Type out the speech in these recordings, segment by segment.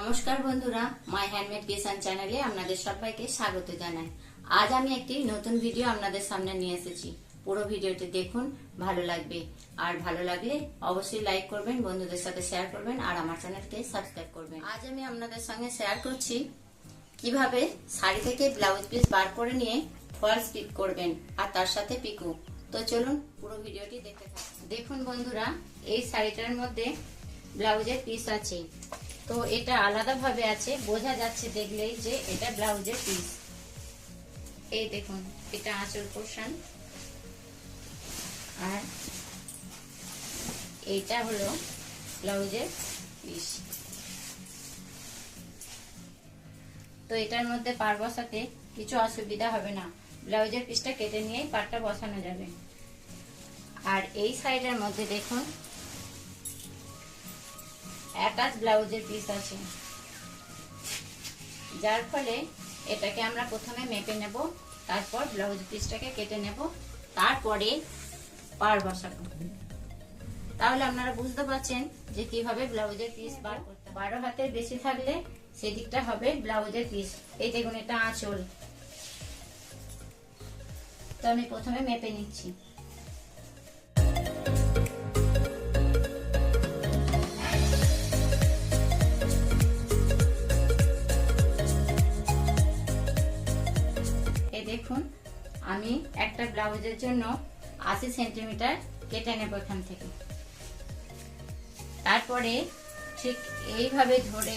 নমস্কার বন্ধুরা মাই হ্যান্ডমেড কিষান চ্যানেলে আপনাদের সবাইকে স্বাগত জানাই। আজ আমি একটি নতুন ভিডিও আপনাদের সামনে নিয়ে এসেছি। পুরো ভিডিওটি দেখুন, ভালো লাগবে। আর ভালো লাগলে অবশ্যই লাইক করবেন, বন্ধুদের সাথে শেয়ার করবেন, আর আমার চ্যানেলকে সাবস্ক্রাইব করবেন। আজ আমি আপনাদের সঙ্গে শেয়ার করছি কীভাবে শাড়ি থেকে ব্লাউজ পিস বার করে নিয়ে ফলস পিক করবেন আর তার সাথে পিকো। তো চলুন পুরো ভিডিওটি দেখতে থাকুন। দেখুন বন্ধুরা, এই শাড়িটার মধ্যে ব্লাউজের পিস আছে। তো এটা আলাদাভাবে আছে, বোঝা যাচ্ছে দেখলেই যে এটা ব্লাউজের পিস এই দেখুন, এটা আঁচল পোর্শন আর এইটা হলো ব্লাউজের পিস তো এটার মধ্যে পার বসাতে কিছু অসুবিধা হবে না। ব্লাউজের পিসটা কেটে নিয়েই পারটা বসানো যাবে। আর এই সাইডের মধ্যে দেখুন অ্যাটাচ ব্লাউজের পিস আছে। যার ফলে এটাকে আমরা প্রথমে মেপে নেব, তারপর ব্লাউজ পিসটাকে কেটে নেব, তারপরে পার বসাবো। তাহলে আপনারা বুঝতে পারছেন যে কীভাবে ব্লাউজের পিস বার করতে বারো হাতের বেশি থাকলে সেদিকটা হবে ব্লাউজের পিস এই দেখুন, এটা আঁচল। তো আমি প্রথমে মেপে নিচ্ছি। ব্লাউজের জন্য আশি সেন্টিমিটার কেটে নেব এখান থেকে। তারপরে ঠিক এইভাবে ধরে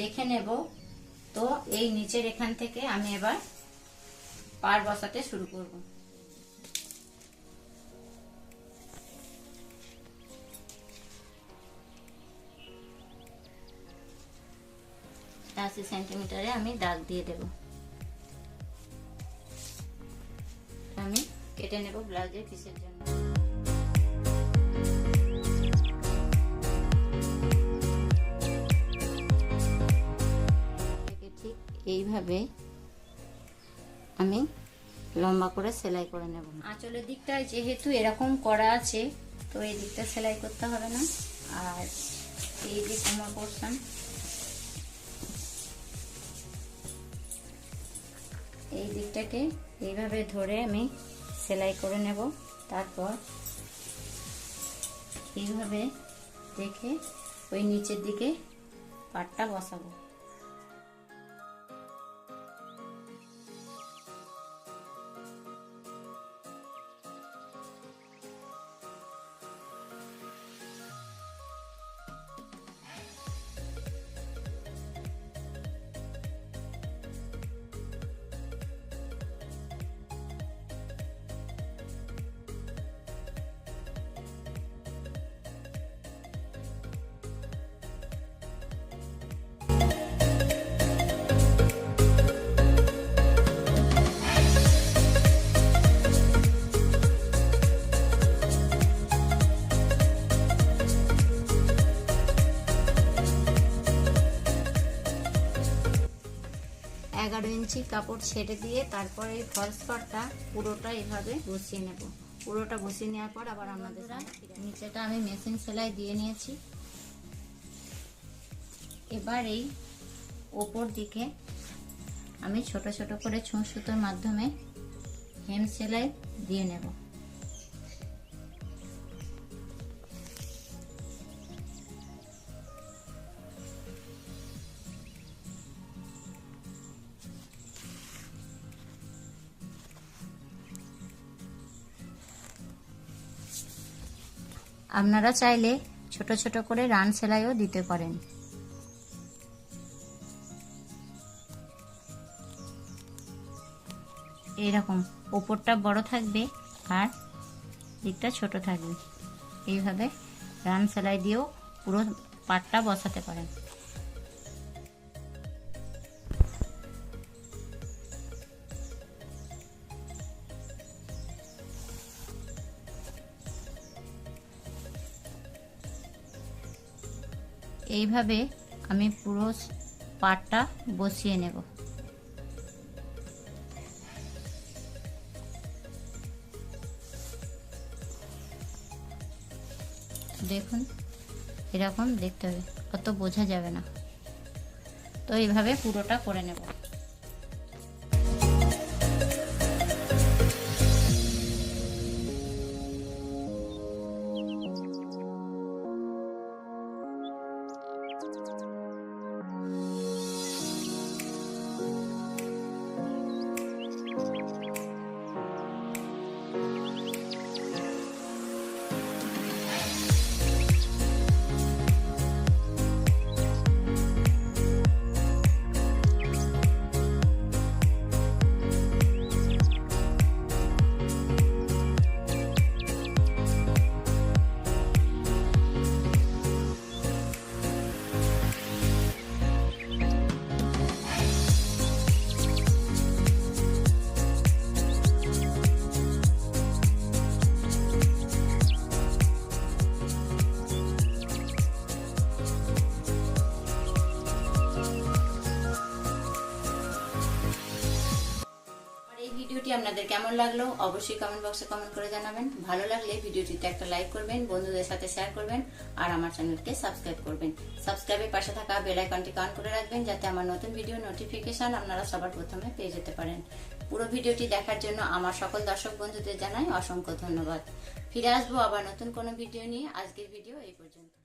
দেখে নেব। তো এই নিচের এখান থেকে আমি এবার পার বসাতে শুরু করব। আশি সেন্টিমিটারে আমি দাগ দিয়ে দেব। কেটে নেব ব্লাউজের পিসের জন্য। ঠিক এইভাবে আমি লম্বা করে সেলাই করে নেব। আঁচলের দিকটায় যেহেতু এরকম করা আছে, তো এই দিকটা সেলাই করতে হবে না। আর এই যে কোমর পোর্শন এই দিকটাকে এইভাবে ধরে আমি সেলাই করে নেব। তারপর এইভাবে দেখে ওই নিচের দিকে পাটটা বসাবো। এগারো ইঞ্চি কাপড় ছেড়ে দিয়ে তারপরে এই ফলস পুরোটা এভাবে বসিয়ে নেব। পুরোটা বসিয়ে নেওয়ার পর আবার আমাদের নিচেটা আমি মেশিন সেলাই দিয়ে নিয়েছি। এবার এই ওপর দিকে আমি ছোট ছোট করে ছুঁ সুতোর মাধ্যমে হেম সেলাই দিয়ে নেব। আপনারা চাইলে ছোট ছোট করে রান সেলাইও দিতে পারেন। এইরকম ওপরটা বড় থাকবে আর দিকটা ছোট থাকবে। এইভাবে রান সেলাই দিয়েও পুরো পাটটা বসাতে পারেন। এইভাবে আমি পুরো পাটটা বসিয়ে নেব। দেখুন, এরকম দেখতে হবে, অত বোঝা যাবে না। তো এইভাবে পুরোটা করে নেব। ভিডিওটি আপনাদের কেমন লাগল অবশ্যই কমেন্ট বক্সে কমেন্ট করে জানাবেন। ভালো লাগলে ভিডিওটিতে একটা লাইক করবেন, বন্ধুদের সাথে শেয়ার করবেন আর আমার চ্যানেলকে সাবস্ক্রাইব করবেন। সাবস্ক্রাইবের পাশে থাকা বেল আইকনটি অন করে রাখবেন যাতে আমার নতুন ভিডিও নোটিফিকেশন আপনারা সবার প্রথমে পেয়ে যেতে পারেন। পুরো ভিডিওটি দেখার জন্য আমার সকল দর্শক বন্ধুদের জানাই অসংখ্য ধন্যবাদ। ফিরে আসব আবার নতুন কোনো ভিডিও নিয়ে। আজকের ভিডিও এই পর্যন্ত।